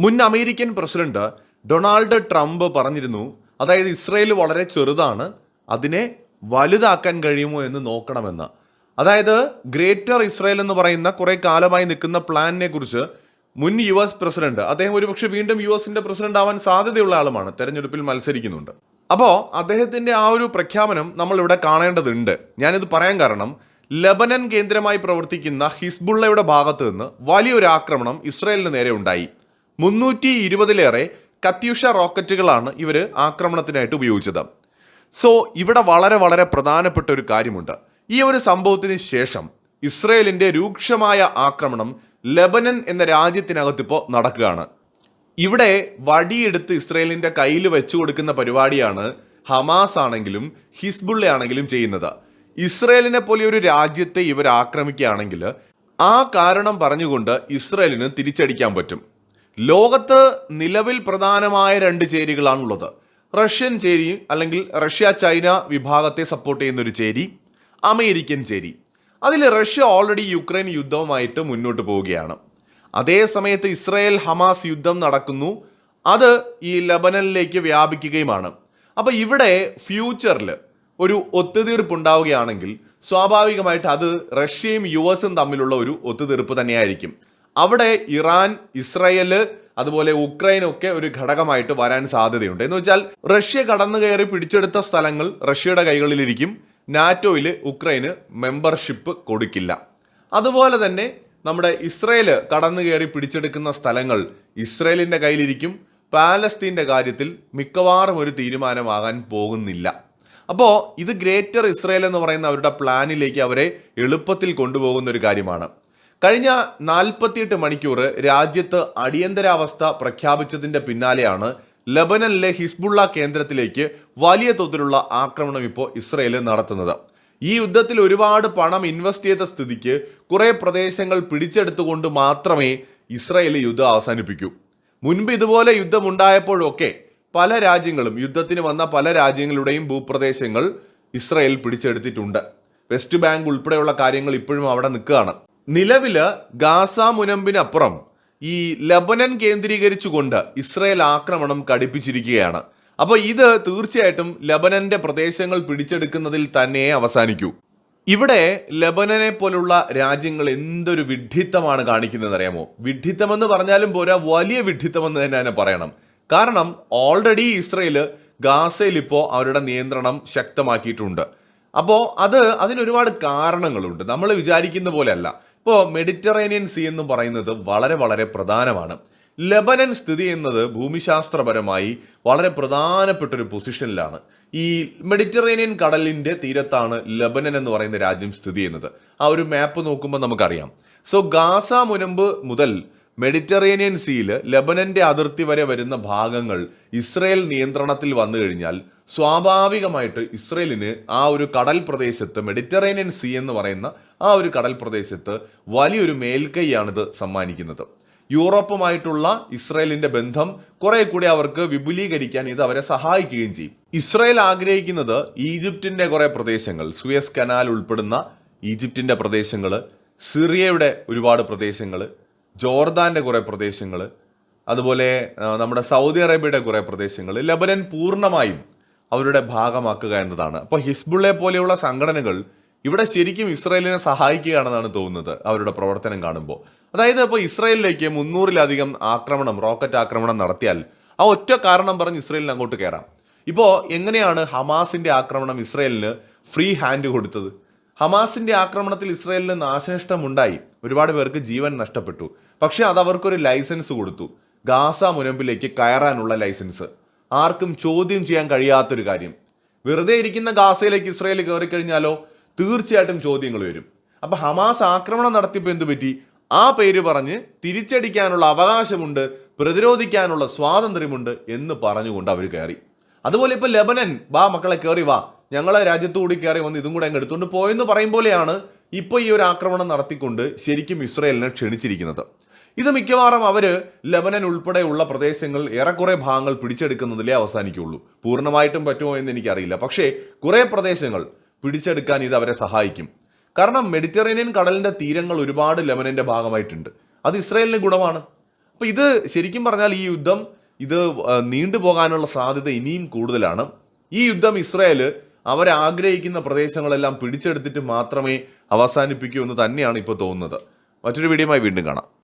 മുൻ American president Donald Trump പറഞ്ഞിരുന്നു അതായത് ഇസ്രയേൽ വളരെ ചെറുതാണ് അതിനെ വലുതാക്കാൻ കഴിയുമോ എന്ന് നോക്കണമെന്ന്. അതായത് ഗ്രേറ്റർ ഇസ്രയേൽ എന്ന് പറയുന്ന കുറെ കാലമായി നിൽക്കുന്ന പ്ലാനിനെ കുറിച്ച് മുൻ യു എസ് പ്രസിഡന്റ് അദ്ദേഹം ഒരുപക്ഷെ വീണ്ടും യു എസിന്റെ പ്രസിഡന്റ് ആവാൻ സാധ്യതയുള്ള ആളുമാണ് തെരഞ്ഞെടുപ്പിൽ മത്സരിക്കുന്നുണ്ട്. അപ്പോൾ അദ്ദേഹത്തിന്റെ ആ ഒരു പ്രഖ്യാപനം നമ്മൾ ഇവിടെ കാണേണ്ടതുണ്ട്. ഞാനിത് പറയാൻ കാരണം ലബനൻ കേന്ദ്രമായി പ്രവർത്തിക്കുന്ന ഹിസ്ബുള്ളയുടെ ഭാഗത്ത് നിന്ന് വലിയൊരു ആക്രമണം ഇസ്രയേലിന് നേരെ ഉണ്ടായി. മുന്നൂറ്റി ഇരുപതിലേറെ കത്യൂഷ റോക്കറ്റുകളാണ് ഇവർ ആക്രമണത്തിനായിട്ട് ഉപയോഗിച്ചത്. സോ ഇവിടെ വളരെ വളരെ പ്രധാനപ്പെട്ട ഒരു കാര്യമുണ്ട്. ഈ ഒരു സംഭവത്തിന് ശേഷം ഇസ്രയേലിന്റെ രൂക്ഷമായ ആക്രമണം ലെബനൻ എന്ന രാജ്യത്തിനകത്തിപ്പോൾ നടക്കുകയാണ്. ഇവിടെ വടിയെടുത്ത് ഇസ്രയേലിന്റെ കയ്യിൽ വെച്ചു കൊടുക്കുന്ന പരിപാടിയാണ് ഹമാസ് ആണെങ്കിലും ഹിസ്ബുള്ള ആണെങ്കിലും ചെയ്യുന്നത്. ഇസ്രയേലിനെ പോലെ ഒരു രാജ്യത്തെ ഇവർ ആക്രമിക്കുകയാണെങ്കിൽ ആ കാരണം പറഞ്ഞുകൊണ്ട് ഇസ്രയേലിന് തിരിച്ചടിക്കാൻ പറ്റും. ലോകത്ത് നിലവിൽ പ്രധാനമായ രണ്ട് ചേരികളാണുള്ളത്. റഷ്യൻ ചേരി അല്ലെങ്കിൽ റഷ്യ ചൈന വിഭാഗത്തെ സപ്പോർട്ട് ചെയ്യുന്ന ഒരു ചേരി അമേരിക്കൻ ചേരി. അതിൽ റഷ്യ ഓൾറെഡി യുക്രൈൻ യുദ്ധവുമായിട്ട് മുന്നോട്ട് പോവുകയാണ്. അതേ സമയത്ത് ഇസ്രയേൽ ഹമാസ് യുദ്ധം നടക്കുന്നു. അത് ഈ ലബനനിലേക്ക് വ്യാപിക്കുകയുമാണ്. അപ്പോൾ ഇവിടെ ഫ്യൂച്ചറിൽ ഒരു ഒത്തുതീർപ്പ് ഉണ്ടാവുകയാണെങ്കിൽ സ്വാഭാവികമായിട്ട് അത് റഷ്യയും യു എസും തമ്മിലുള്ള ഒരു ഒത്തുതീർപ്പ് തന്നെയായിരിക്കും. അവിടെ ഇറാൻ ഇസ്രയേൽ അതുപോലെ ഉക്രൈനൊക്കെ ഒരു ഘടകമായിട്ട് വരാൻ സാധ്യതയുണ്ട്. എന്ന് വെച്ചാൽ റഷ്യ കടന്നു കയറി പിടിച്ചെടുത്ത സ്ഥലങ്ങൾ റഷ്യയുടെ കൈകളിലിരിക്കും. നാറ്റോയിൽ ഉക്രൈന് മെമ്പർഷിപ്പ് കൊടുക്കില്ല. അതുപോലെ തന്നെ നമ്മുടെ ഇസ്രയേൽ കടന്നു കയറി പിടിച്ചെടുക്കുന്ന സ്ഥലങ്ങൾ ഇസ്രയേലിന്റെ കയ്യിലിരിക്കും. പാലസ്തീന്റെ കാര്യത്തിൽ മിക്കവാറും ഒരു തീരുമാനമാകാൻ പോകുന്നില്ല. അപ്പോൾ ഇത് ഗ്രേറ്റർ ഇസ്രയേൽ എന്ന് പറയുന്ന അവരുടെ പ്ലാനിലേക്ക് അവരെ എളുപ്പത്തിൽ കൊണ്ടുപോകുന്ന ഒരു കാര്യമാണ്. കഴിഞ്ഞ നാൽപ്പത്തിയെട്ട് മണിക്കൂർ രാജ്യത്ത് അടിയന്തരാവസ്ഥ പ്രഖ്യാപിച്ചതിന്റെ പിന്നാലെയാണ് ലബനനിലെ ഹിസ്ബുള്ള കേന്ദ്രത്തിലേക്ക് വലിയ തോതിലുള്ള ആക്രമണം ഇപ്പോൾ ഇസ്രയേൽ നടത്തുന്നത്. ഈ യുദ്ധത്തിൽ ഒരുപാട് പണം ഇൻവെസ്റ്റ് ചെയ്ത സ്ഥിതിക്ക് കുറേ പ്രദേശങ്ങൾ പിടിച്ചെടുത്തുകൊണ്ട് മാത്രമേ ഇസ്രയേൽ യുദ്ധം അവസാനിപ്പിക്കൂ. മുൻപ് ഇതുപോലെ യുദ്ധമുണ്ടായപ്പോഴൊക്കെ പല രാജ്യങ്ങളും യുദ്ധത്തിന് വന്ന പല രാജ്യങ്ങളുടെയും ഭൂപ്രദേശങ്ങൾ ഇസ്രയേൽ പിടിച്ചെടുത്തിട്ടുണ്ട്. വെസ്റ്റ് ബാങ്ക് ഉൾപ്പെടെയുള്ള കാര്യങ്ങൾ ഇപ്പോഴും അവിടെ നിൽക്കുകയാണ്. നിലവിൽ ഗാസ മുനമ്പിനപ്പുറം ഈ ലബനൻ കേന്ദ്രീകരിച്ചുകൊണ്ട് ഇസ്രയേൽ ആക്രമണം കടുപ്പിച്ചിരിക്കുകയാണ്. അപ്പോൾ ഇത് തീർച്ചയായിട്ടും ലബനന്റെ പ്രദേശങ്ങൾ പിടിച്ചെടുക്കുന്നതിൽ തന്നെ അവസാനിക്കൂ. ഇവിടെ ലബനനെ പോലുള്ള രാജ്യങ്ങൾ എന്തൊരു വിഡ്ഢിത്തമാണ് കാണിക്കുന്നത് അറിയാമോ? വിഡ്ഢിത്തമെന്ന് പറഞ്ഞാലും പോരാ വലിയ വിഡ്ഢിത്തമെന്ന് തന്നെ തന്നെ പറയണം. കാരണം ഓൾറെഡി ഇസ്രയേൽ ഗാസയിൽ ഇപ്പോൾ അവരുടെ നിയന്ത്രണം ശക്തമാക്കിയിട്ടുണ്ട്. അപ്പോൾ അത് അതിനൊരുപാട് കാരണങ്ങളുണ്ട്. നമ്മൾ വിചാരിക്കുന്ന പോലെയല്ല. ഇപ്പോൾ മെഡിറ്ററേനിയൻ സീ എന്ന് പറയുന്നത് വളരെ വളരെ പ്രധാനമാണ്. ലബനൻ സ്ഥിതി ചെയ്യുന്നത് ഭൂമിശാസ്ത്രപരമായി വളരെ പ്രധാനപ്പെട്ട ഒരു പൊസിഷനിലാണ്. ഈ മെഡിറ്ററേനിയൻ കടലിന്റെ തീരത്താണ് ലബനൻ എന്ന് പറയുന്ന രാജ്യം സ്ഥിതി ചെയ്യുന്നത്. ആ ഒരു മാപ്പ് നോക്കുമ്പോൾ നമുക്കറിയാം. സോ ഗാസ മുനമ്പ് മുതൽ മെഡിറ്ററേനിയൻ സീയിൽ ലബനന്റെ അതിർത്തി വരെ വരുന്ന ഭാഗങ്ങൾ ഇസ്രയേൽ നിയന്ത്രണത്തിൽ വന്നു കഴിഞ്ഞാൽ സ്വാഭാവികമായിട്ട് ഇസ്രയേലിന് ആ ഒരു കടൽ പ്രദേശത്ത് മെഡിറ്ററേനിയൻ സീ എന്ന് പറയുന്ന ആ ഒരു കടൽ പ്രദേശത്ത് വലിയൊരു മേൽക്കൈയാണിത് സമ്മാനിക്കുന്നത്. യൂറോപ്പുമായിട്ടുള്ള ഇസ്രയേലിന്റെ ബന്ധം കുറെ കൂടി അവർക്ക് വിപുലീകരിക്കാൻ ഇത് അവരെ സഹായിക്കുകയും ചെയ്യും. ഇസ്രയേൽ ആഗ്രഹിക്കുന്നത് ഈജിപ്തിന്റെ കുറെ പ്രദേശങ്ങൾ സുയസ് കനാൽ ഉൾപ്പെടുന്ന ഈജിപ്തിന്റെ പ്രദേശങ്ങൾ സിറിയയുടെ ഒരുപാട് പ്രദേശങ്ങൾ ജോർദാന്റെ കുറേ പ്രദേശങ്ങൾ അതുപോലെ നമ്മുടെ സൗദി അറേബ്യയുടെ കുറേ പ്രദേശങ്ങൾ ലബനൻ പൂർണമായും അവരുടെ ഭാഗമാക്കുക എന്നതാണ്. അപ്പോൾ ഹിസ്ബുള്ളെ പോലെയുള്ള സംഘടനകൾ ഇവിടെ ശരിക്കും ഇസ്രായേലിനെ സഹായിക്കുകയാണെന്നാണ് തോന്നുന്നത് അവരുടെ പ്രവർത്തനം കാണുമ്പോൾ. അതായത് ഇപ്പോൾ ഇസ്രായേലിലേക്ക് മുന്നൂറിലധികം ആക്രമണം റോക്കറ്റ് ആക്രമണം നടത്തിയാൽ ആ ഒറ്റ കാരണം പറഞ്ഞ് ഇസ്രായേലിന് അങ്ങോട്ട് കയറാം. ഇപ്പോൾ എങ്ങനെയാണ് ഹമാസിന്റെ ആക്രമണം ഇസ്രായേലിന് ഫ്രീ ഹാൻഡ് കൊടുത്തത്? ഹമാസിന്റെ ആക്രമണത്തിൽ ഇസ്രായേലിന് നാശനഷ്ടം ഉണ്ടായി. ഒരുപാട് പേർക്ക് ജീവൻ നഷ്ടപ്പെട്ടു. പക്ഷേ അത് അവർക്കൊരു ലൈസൻസ് കൊടുത്തു. ഗാസ മുനമ്പിലേക്ക് കയറാനുള്ള ലൈസൻസ്. ആർക്കും ചോദ്യം ചെയ്യാൻ കഴിയാത്തൊരു കാര്യം. വെറുതെ ഇരിക്കുന്ന ഗാസയിലേക്ക് ഇസ്രായേൽ കയറി കഴിഞ്ഞാലോ തീർച്ചയായിട്ടും ചോദ്യങ്ങൾ വരും. അപ്പോൾ ഹമാസ് ആക്രമണം നടത്തിയപ്പോൾ എന്തു പറ്റി? ആ പേര് പറഞ്ഞ് തിരിച്ചടിക്കാനുള്ള അവകാശമുണ്ട് പ്രതിരോധിക്കാനുള്ള സ്വാതന്ത്ര്യമുണ്ട് എന്ന് പറഞ്ഞുകൊണ്ട് അവർ കയറി. അതുപോലെ ഇപ്പൊ ലെബനൻ വാ മക്കളെ കയറി വാ. ഞങ്ങളെ രാജ്യത്തുകൂടി കയറി വന്ന് ഇതും കൂടെ അങ്ങ് എടുത്തുകൊണ്ട് പോയെന്ന് പറയും പോലെയാണ് ഇപ്പൊ ഈ ഒരു ആക്രമണം നടത്തിക്കൊണ്ട് ശരിക്കും ഇസ്രയേലിനെ ക്ഷണിച്ചിരിക്കുന്നത്. ഇത് മിക്കവാറും അവർ ലബനൻ ഉൾപ്പെടെയുള്ള പ്രദേശങ്ങൾ ഏറെക്കുറെ ഭാഗങ്ങൾ പിടിച്ചെടുക്കുന്നതിലേ അവസാനിക്കുള്ളൂ. പൂർണമായിട്ടും പറ്റുമോ എന്ന് എനിക്കറിയില്ല. പക്ഷേ കുറേ പ്രദേശങ്ങൾ പിടിച്ചെടുക്കാൻ ഇത് അവരെ സഹായിക്കും. കാരണം മെഡിറ്ററേനിയൻ കടലിന്റെ തീരങ്ങൾ ഒരുപാട് ലെബനന്റെ ഭാഗമായിട്ടുണ്ട്. അത് ഇസ്രയേലിന് ഗുണമാണ്. അപ്പോൾ ഇത് ശരിക്കും പറഞ്ഞാൽ ഈ യുദ്ധം ഇത് നീണ്ടു നീണ്ടുപോകാനുള്ള സാധ്യത ഇനിയും കൂടുതലാണ്. ഈ യുദ്ധം ഇസ്രയേൽ അവരാഗ്രഹിക്കുന്ന പ്രദേശങ്ങളെല്ലാം പിടിച്ചെടുത്തിട്ട് മാത്രമേ അവസാനിപ്പിക്കൂ എന്ന് തന്നെയാണ് ഇപ്പോൾ തോന്നുന്നത്. മറ്റൊരു വീഡിയോയുമായി വീണ്ടും കാണാം.